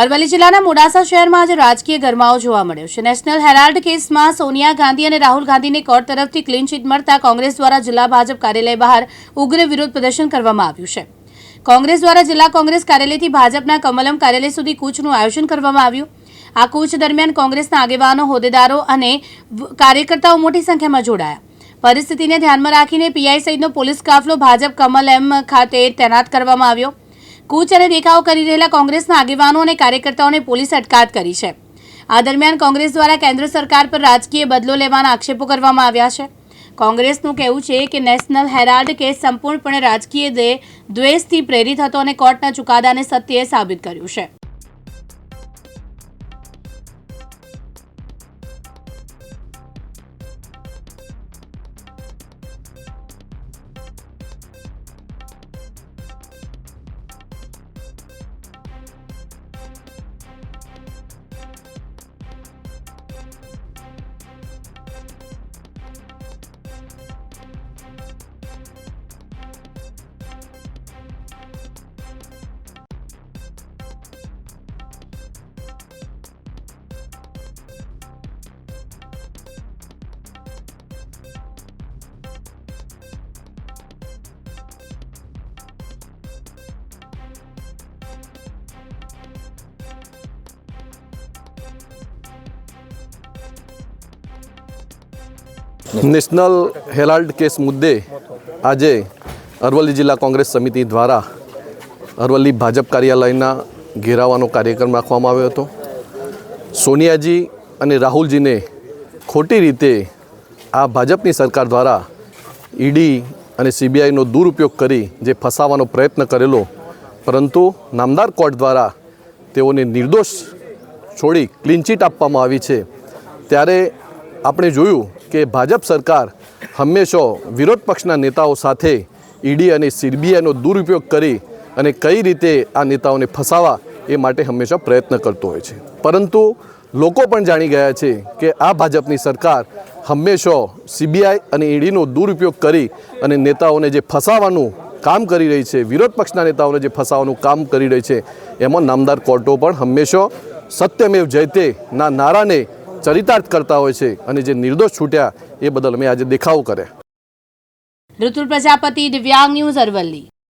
અરવલ્લી જિલ્લાના મોડાસા શહેરમાં આજે રાજકીય ગરમાવો જોવા મળ્યો છે. નેશનલ હેરાલ્ડ કેસમાં સોનિયા ગાંધી અને રાહુલ ગાંધીને કોર્ટ તરફથી ક્લીન ચીટ મળતા કોંગ્રેસ દ્વારા જિલ્લા ભાજપ કાર્યાલય બહાર ઉગ્ર વિરોધ પ્રદર્શન કરવામાં આવ્યું છે. કોંગ્રેસ દ્વારા જિલ્લા કોંગ્રેસ કાર્યાલયથી ભાજપના કમલમ કાર્યાલય સુધી કૂચનું આયોજન કરવામાં આવ્યું. આ કૂચ દરમિયાન કોંગ્રેસના આગેવાનો, હોદ્દેદારો અને કાર્યકર્તાઓ મોટી સંખ્યામાં જોડાયા. પરિસ્થિતિને ધ્યાનમાં રાખીને પીઆઈ સહિતનો પોલીસ કાફલો ભાજપ કમલ એમ ખાતે તૈનાત કરવામાં આવ્યો. કૂચ અને દેખાવ કરી રહેલા કોંગ્રેસના આગેવાનો અને કાર્યકર્તાઓને પોલીસ અટકાયત કરી છે. આ દરમિયાન કોંગ્રેસ દ્વારા કેન્દ્ર સરકાર પર રાજકીય બદલો લેવાના આક્ષેપો કરવામાં આવ્યા છે. કોંગ્રેસનું કહેવું છે કે નેશનલ હેરાલ્ડ કેસ સંપૂર્ણપણે રાજકીય દ્વેષથી પ્રેરિત હતો અને કોર્ટના ચુકાદાને સત્યએ સાબિત કર્યું છે. નેશનલ હેરાલ્ડ કેસ મુદ્દે આજે અરવલ્લી જિલ્લા કોંગ્રેસ સમિતિ દ્વારા અરવલ્લી ભાજપ કાર્યાલયના ઘેરાવાનો કાર્યક્રમ રાખવામાં આવ્યો હતો. સોનિયાજી અને રાહુલજીને ખોટી રીતે આ ભાજપની સરકાર દ્વારા ઈડી અને સીબીઆઈનો દુરુપયોગ કરી જે ફસાવાનો પ્રયત્ન કરેલો, પરંતુ નામદાર કોર્ટ દ્વારા તેઓને નિર્દોષ છોડી ક્લીન ચીટ આપવામાં આવી છે. ત્યારે આપણે જોયું કે ભાજપ સરકાર હંમેશા વિરોધ પક્ષના નેતાઓ સાથે ઈડી અને સીબીઆઈનો દુરુપયોગ કરી અને કઈ રીતે આ નેતાઓને ફસાવા એ માટે હંમેશા પ્રયત્ન કરતો હોય છે. પરંતુ લોકો પણ જાણી ગયા છે કે આ ભાજપની સરકાર હંમેશા સીબીઆઈ અને ઈડીનો દુરુપયોગ કરી અને નેતાઓને જે ફસાવાનું કામ કરી રહી છે, વિરોધ પક્ષના નેતાઓને જે ફસાવાનું કામ કરી રહી છે, એમાં નામદાર કોર્ટો પણ હંમેશા સત્યમેવ જયતે ના નારાને ચરિતાર્થ કરતા હોય છે અને જે નિર્દોષ છૂટ્યા એ બદલ અમે આજે દેખાવ કર્યા. ઋતુલ પ્રજાપતિ દિવ્યાંગ ન્યૂઝ અરવલ્લી.